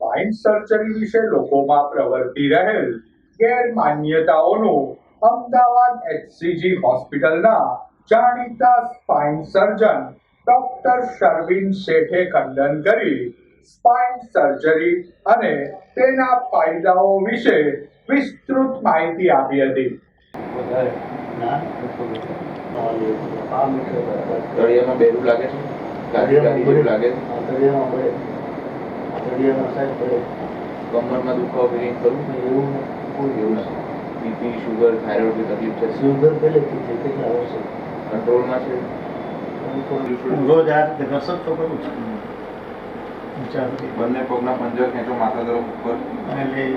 Spine surgery વિશે લોકોમાં પ્રવર્તી રહેલ ગેરમાન્યતાઓનું અમદાવાદ એચસીજી હોસ્પિટલના જાણીતા સ્પાઇન સર્જન ડોક્ટર શર્વિન શેઠે ખંડન કરી સ્પાઇન સર્જરી અને તેના ફાયદાઓ વિશે વિસ્તૃત માહિતી આપી હતી. તળિયામાં બેરું છે? લાગે છે? તળિયામાં પડે કમરમાં દુખાવો ફિલિંગ કરું એવું કોઈ એવું નથી. બીપી શુગર થાઇરોઇડની તકલીફ છે? સુગર પહેલેથી છે કેટલા વર્ષે? કંટ્રોલમાં છે? રોજ આ રીતે કસરત તો કરું છું ઊંચા બંને પગના પંજા ખેંચો માથા તરફ ઉપર. એટલે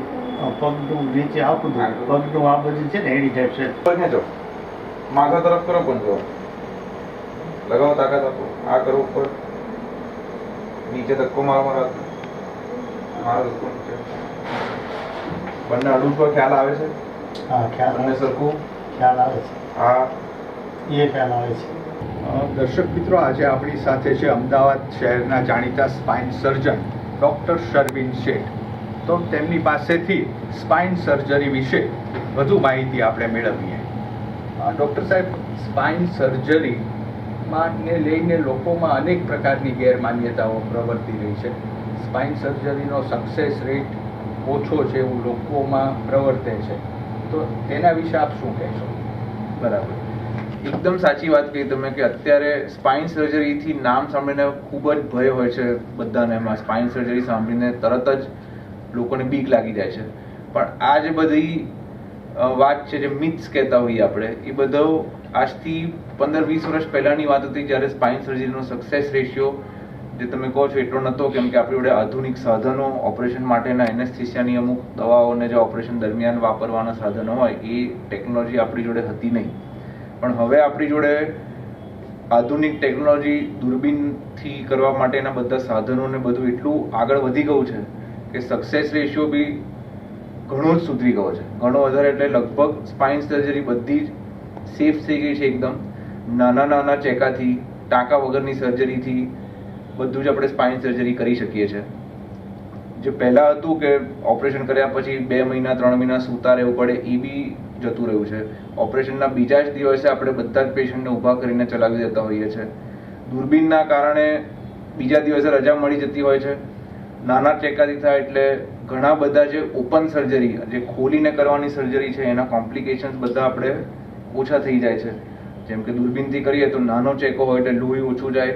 પગનું નીચે આવતું હતું. પગનું આ બધું છે ને એની ટાઈપ છે. ખેંચો. માથા તરફ કરો પંજો. લગાવો તાકાત આપો. આ કરો ઉપર. નીચે ધક્કો મારવા મારો. મારો ધક્કો નીચે બંને અડું પર ખ્યાલ આવે છે? હા ખ્યાલ બંને આવે સરખું? ખ્યાલ આવે છે. હા. એ ખ્યાલ આવે છે. દર્શક મિત્રો આજે આપણી સાથે છે અમદાવાદ શહેરના જાણીતા સ્પાઇન સર્જન ડૉક્ટર શર્વિન શેઠ. તો તેમની પાસેથી સ્પાઇન સર્જરી વિશે વધુ માહિતી આપણે મેળવીએ. ડૉક્ટર સાહેબ સ્પાઇન સર્જરીમાં ને લઈને લોકોમાં અનેક પ્રકારની ગેરમાન્યતાઓ પ્રવર્તી રહી છે. સ્પાઇન સર્જરીનો સક્સેસ રેટ ઓછો છે એવું લોકોમાં પ્રવર્તે છે. તો તેના વિશે આપ શું કહેશો? બરાબર. એકદમ સાચી વાત કહી તમે કે અત્યારે સ્પાઇન સર્જરીથી નામ સાંભળીને ખૂબ જ ભય હોય છે બધાને. એમાં સ્પાઇન સર્જરી સાંભળીને તરત જ લોકોને બીક લાગી જાય છે. પણ આ જે બધી વાત છે, જે મિથ્સ કહેતા હોઈએ આપણે, એ બધો આજથી પંદર વીસ વર્ષ પહેલાંની વાત હતી જ્યારે સ્પાઇન સર્જરીનો સક્સેસ રેશિયો જે તમે કહો છો, એટલો નહોતો, કેમ કે આપણી જોડે આધુનિક સાધનો, ઓપરેશન માટેના એનેસ્થિસિયાની અમુક દવાઓને જે ઓપરેશન દરમિયાન વાપરવાના સાધનો હોય, એ ટેકનોલોજી આપણી જોડે હતી નહીં. પણ હવે આપણી જોડે આધુનિક ટેકનોલોજી દૂરબીનથી કરવા માટેના બધા સાધનો ને બધું એટલું આગળ વધી ગયું છે કે સક્સેસ રેશિયો બી ઘણો જ સુધરી ગયો છે. ઘણો વધારે એટલે લગભગ સ્પાઇન સર્જરી બધી જ સેફ થઈ ગઈ છે એકદમ. નાના નાના ચેકાથી, ટાંકા વગરની સર્જરીથી બધું જ આપણે સ્પાઇન સર્જરી કરી શકીએ છીએ. જે પહેલાં હતું કે ઓપરેશન કર્યા પછી બે મહિના, ત્રણ મહિના સૂતા રહેવું પડે એ બી જતું રહ્યું છે. ઓપરેશનના બીજા જ દિવસે આપણે બધા જ પેશન્ટને ઊભા કરીને ચલાવી દેતા હોઈએ છીએ. દૂરબીનના કારણે બીજા દિવસે રજા મળી જતી હોય છે. નાના ટેકાથી થાય એટલે ઘણા બધા જે ઓપન સર્જરી જે ખોલીને કરવાની સર્જરી છે, એના કોમ્પ્લિકેશન્સ બધા આપણે ઓછા થઈ જાય છે. જેમ કે દૂરબીનથી કરીએ તો નાનો ચેકો હોય એટલે લોહી ઓછું જાય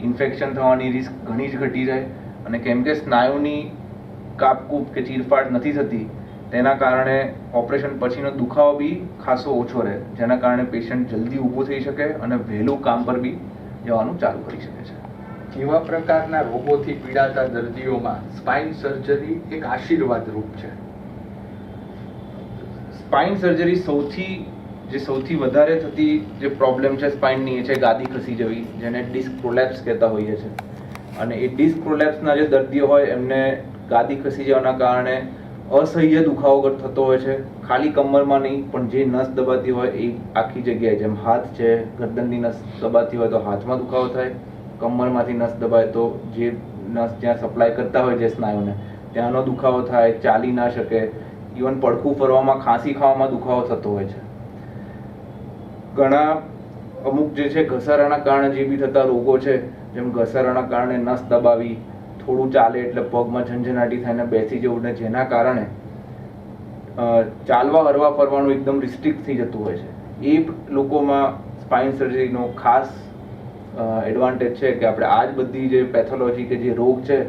ઇન્ફેક્શન થવાની રિસ્ક ઘણી જ ઘટી જાય અને કેમ કે સ્નાયુની કાપકૂપ કે ચીરફાટ નથી થતી તેના કારણે ઓપરેશન પછીનો દુખાવો બી ખાસો ઓછો રહે જેના કારણે પેશન્ટ જલ્દી ઊભો થઈ શકે અને વહેલું કામ પર બી જવાનું ચાલુ કરી શકે છે. કેવા પ્રકારના રોગોથી પીડાતા દર્દીઓમાં સ્પાઇન સર્જરી એક આશીર્વાદ રૂપ છે? સ્પાઇન સર્જરી સૌથી જે સૌથી વધારે થતી જે પ્રોબ્લેમ છે સ્પાઇનની એ છે ગાદી ખસી જવી, જેને ડિસ્ક પ્રોલેપ્સ કહેતા હોઈએ છે. અને એ ડિસ્ક પ્રોલેપ્સના જે દર્દીઓ હોય, એમને ગાદી ખસી જવાના કારણે અસહ્ય દુખાવો થતો હોય છે. ખાલી કમરમાં નહીં, પણ જે નસ દબાતી હોય, એ આખી જગ્યાએ, જેમ હાથ છે, ગરદનની નસ દબાતી હોય, તો હાથમાં દુખાવો થાય. કમરમાંથી નસ દબાય, તો જે નસ જ્યાં સપ્લાય કરતા હોય, જે સ્નાયુને, ત્યાંનો દુખાવો થાય, ચાલી ના શકે. ઇવન પડખું ફરવામાં, ખાંસી ખાવામાં દુખાવો થતો હોય છે. ઘણા અમુક જે છે ઘસારાના કારણે જે બી થતા રોગો છે, જેમ ઘસારાના કારણે નસ દબાવી, થોડું ચાલે એટલે પગમાં ઝંઝનાટી થઈને બેસી જવું ને જેના કારણે ચાલવા હરવા ફરવાનું એકદમ રિસ્ટ્રિક્ટ થઈ જતું હોય છે. એ લોકોમાં સ્પાઇન સર્જરીનો ખાસ એડવાન્ટેજ છે કે આપણે આ જ બધી જે પેથોલોજી કે જે રોગ છે,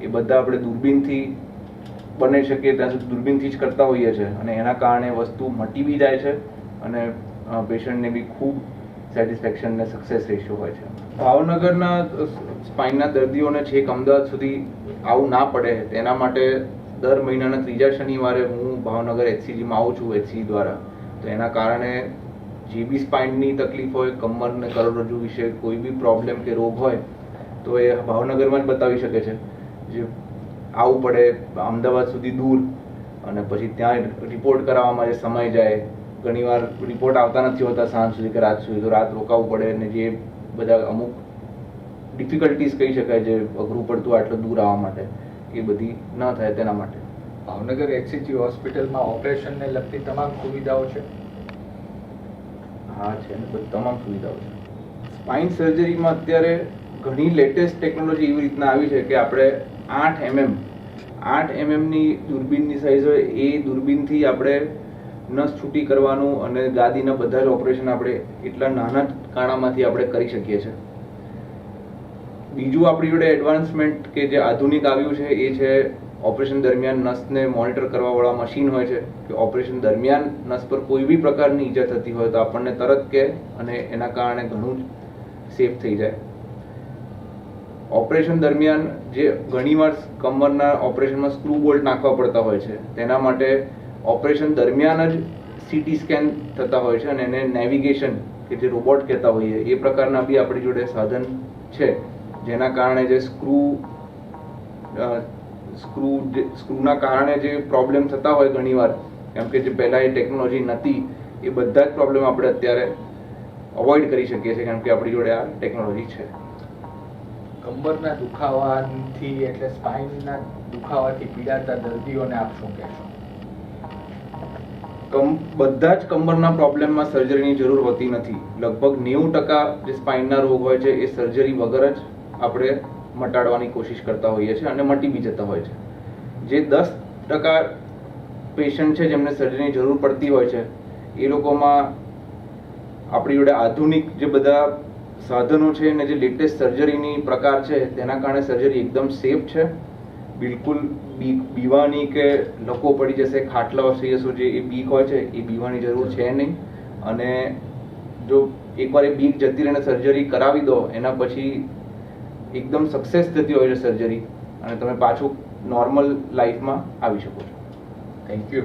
એ બધા આપણે દૂરબીનથી બની શકીએ ત્યાં સુધી દૂરબીનથી જ કરતા હોઈએ છીએ અને એના કારણે વસ્તુ મટી બી જાય છે અને પેશન્ટને બી ખૂબ સેટિસ્ફેક્શન ને સક્સેસ રેશિયો હોય છે. ભાવનગરના સ્પાઇનના દર્દીઓને છેક અમદાવાદ સુધી આવું ના પડે, તેના માટે દર મહિનાના ત્રીજા શનિવારે હું ભાવનગર એચસીજીમાં આવું છું એચસી દ્વારા. તો એના કારણે જે બી સ્પાઇનની તકલીફ હોય, કમર ને કરોડરજ્જુ વિશે કોઈ બી પ્રોબ્લેમ કે રોગ હોય, તો એ ભાવનગરમાં જ બતાવી શકે છે. જે આવવું પડે, અમદાવાદ સુધી દૂર અને પછી ત્યાં રિપોર્ટ કરાવવામાં જે સમય જાય ઘણીવાર રિપોર્ટ આવતા નથી હોતા સાંજ સુધી કે રાત સુધી. તો રાત રોકાવું પડે અને જે બધા અમુક ડિફિકલ્ટીઝ કહી શકાય જે અઘરું પડતું આટલું દૂર આવવા માટે એ બધી ન થાય તેના માટે. ભાવનગર એચસીજી હોસ્પિટલમાં ઓપરેશનને લગતી તમામ સુવિધાઓ છે? હા છે ને તમામ સુવિધાઓ છે. સ્પાઇન સર્જરીમાં અત્યારે ઘણી લેટેસ્ટ ટેકનોલોજી એવી રીતના આવી છે કે આપણે આઠ એમએમ આઠ એમએમની દૂરબીનની સાઇઝ હોય એ દૂરબીનથી આપણે નસ છૂટી કરવાનું અને ગાદીના બધા જ ઓપરેશન આપણે એટલા નાના કાણામાંથી આપણે કરી શકીએ છીએ. બીજું આપણી જોડે એડવાન્સમેન્ટ કે જે આધુનિક આવ્યું છે, એ છે ઓપરેશન દરમિયાન નસને મોનિટર કરવાવાળા મશીન હોય છે. કે ઓપરેશન દરમિયાન નસ પર કોઈ બી પ્રકારની ઈજા થતી હોય તો આપણને તરત કે અને એના કારણે ઘણું જ સેફ થઈ જાય. ઓપરેશન દરમિયાન જે ઘણીવાર કમરના ઓપરેશનમાં સ્ક્રૂ બોલ્ટ નાખવા પડતા હોય છે, તેના માટે ઓપરેશન દરમિયાન જ સીટી સ્કેન થતા હોય છે અને એને નેવિગેશન કે જે રોબોટ કહેતા હોઈએ, એ પ્રકારના બી આપણી જોડે સાધન છે. જેના કારણે જે સ્ક્રૂ સ્ક્રૂ સ્ક્રૂના કારણે જે પ્રોબ્લેમ થતા હોય ઘણીવાર, કેમ કે જે પહેલાં એ ટેકનોલોજી નથી એ બધા જ પ્રોબ્લેમ આપણે અત્યારે અવોઇડ કરી શકીએ છીએ, કેમ કે આપણી જોડે આ ટેકનોલોજી છે. કમરના દુખાવાથી એટલે સ્પાઇનના દુખાવાથી પીડાતા દર્દીઓને આપ શું કહેશો? કમ, બધા જ કમરના પ્રોબ્લેમમાં સર્જરીની જરૂર હોતી નથી. લગભગ નેવું ટકા જે સ્પાઇનના રોગ હોય છે, એ સર્જરી વગર જ આપણે મટાડવાની કોશિશ કરતા હોઈએ છીએ અને મટી બી જતા હોય છે. જે દસ ટકા પેશન્ટ છે જેમને સર્જરીની જરૂર પડતી હોય છે, એ લોકોમાં આપણી જોડે આધુનિક જે બધા સાધનો છે અને જે લેટેસ્ટ સર્જરીની પ્રકાર છે, તેના કારણે સર્જરી એકદમ સેફ છે. બિલકુલ બીક બીવાની કે લકો પડી જશે ખાટલા સિરિયસો જે એ બીક હોય છે, એ બીવાની જરૂર છે નહીં. અને જો એકવાર એ બીક જતી રહીને સર્જરી કરાવી દો, એના પછી એકદમ સક્સેસ થતી હોય છે સર્જરી અને તમે પાછું નોર્મલ લાઈફમાં આવી શકો છો. Thank you